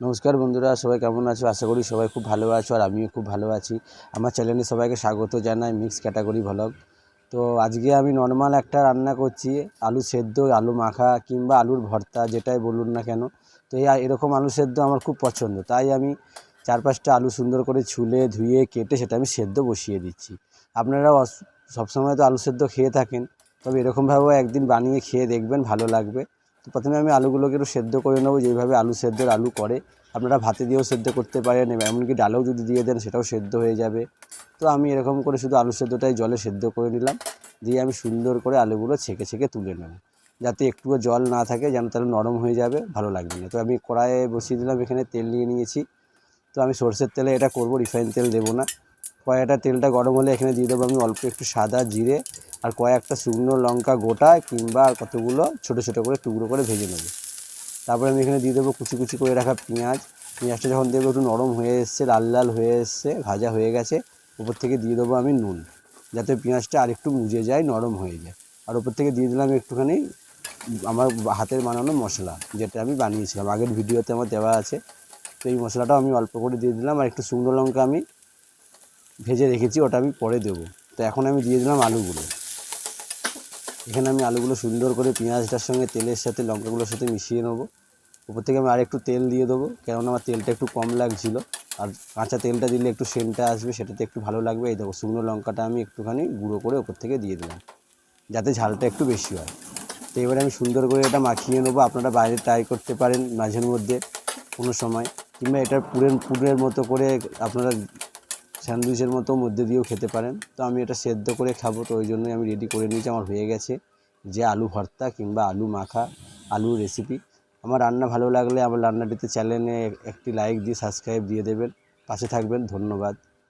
নমস্কার বন্ধুরা, সবাই কেমন আছো? আশা করি সবাই খুব ভালো আছো আর আমিও খুব ভালো আছি। আমার চ্যানেলে সবাইকে স্বাগত জানাই মিক্স ক্যাটাগরি ভ্লগ তো আজকে আমি নর্মাল একটা রান্না করছি, আলু সেদ্ধ, আলু মাখা কিংবা আলুর ভর্তা, যেটাই বলুন না কেন। তো এই এরকম আলু সেদ্ধ আমার খুব পছন্দ। তাই আমি চার পাঁচটা আলু সুন্দর করে ছুলে, ধুয়ে, কেটে সেটা আমি সেদ্ধ বসিয়ে দিচ্ছি। আপনারাও সবসময় তো আলু সেদ্ধ খেয়ে থাকেন, তবে এরকমভাবেও একদিন বানিয়ে খেয়ে দেখবেন, ভালো লাগবে। তো প্রথমে আমি আলুগুলোকে একটু সেদ্ধ করে নেব যেইভাবে আলু সেদ্ধর আলু করে। আপনারা ভাতে দিয়েও সেদ্ধ করতে পারেন এমনকি ডালেও যদি দিয়ে দেন, সেটাও সেদ্ধ হয়ে যাবে। তো আমি এরকম করে শুধু আলু সেদ্ধটাই জলে সেদ্ধ করে নিলাম। দিয়ে আমি সুন্দর করে আলুগুলো ছেঁকে ছেঁকে তুলে নেব। যাতে একটুও জল না থাকে, যেন তাহলে নরম হয়ে যাবে, ভালো লাগবে না। তো আমি কড়াইয়ে বসিয়ে দিলাম, এখানে তেল নিয়ে নিয়েছি। তো আমি সর্ষের তেলে এটা করব, রিফাইন তেল দেবো না। কয়েকটা তেলটা গরম হলে এখানে দিয়ে দেবো আমি অল্প একটু সাদা জিরে আর কয়েকটা শুকনো লঙ্কা গোটা কিংবা আর কতগুলো ছোটো ছোটো করে টুকরো করে ভেজে নেব। তারপরে আমি এখানে দিয়ে দেবো কুচি কুচি করে রাখা পেঁয়াজ। পেঁয়াজটা যখন দেবো একটু নরম হয়ে এসছে, লাল লাল হয়ে এসছে, ভাজা হয়ে গেছে, উপর থেকে দিয়ে দেবো আমি নুন যাতে পেঁয়াজটা আরেকটু মুজে যায়, নরম হয়ে যায়। আর উপর থেকে দিয়ে দিলাম একটুখানি আমার হাতের বানানো মশলা যেটা আমি বানিয়েছিলাম। আগের ভিডিওতে আমার দেওয়া আছে। তো এই মশলাটাও আমি অল্প করে দিয়ে দিলাম আর একটু শুকনো লঙ্কা আমি ভেজে রেখেছি, ওটা আমি পরে দেবো। তো এখন আমি দিয়ে দিলাম আলুগুলো। এখানে আমি আলুগুলো সুন্দর করে পেঁয়াজটার সঙ্গে তেলের সাথে, লঙ্কাগুলোর সাথে মিশিয়ে নেব। উপর থেকে আমি আরেকটু তেল দিয়ে দেবো, কেননা আমার তেলটা একটু কম লাগছিল। আর কাঁচা তেলটা দিলে একটু সেন্টটা আসবে, সেটাতে একটু ভালো লাগবে। এই দেখো, শুকনো লঙ্কাটা আমি একটুখানি গুঁড়ো করে ওপর থেকে দিয়ে দিলাম, যাতে ঝালটা একটু বেশি হয়। তো এবারে আমি সুন্দর করে এটা মাখিয়ে নেব। আপনারা বাইরে ট্রাই করতে পারেন মাঝের মধ্যে কোনো সময়, কিংবা এটা পুরের পুরের মতো করে আপনারা স্যান্ডউইচের মতো মধ্যে দিয়েও খেতে পারেন। তো আমি এটা সেদ্ধ করে খাব, তো ওই জন্যই আমি রেডি করে নিয়েছি। আমার হয়ে গেছে যে আলু ভর্তা কিংবা আলু মাখা, আলুর রেসিপি আমার রান্না ভালো লাগলে আমার রান্নাটিতে চ্যানেলে একটি লাইক দিয়ে সাবস্ক্রাইব দিয়ে দেবেন। পাশে থাকবেন, ধন্যবাদ।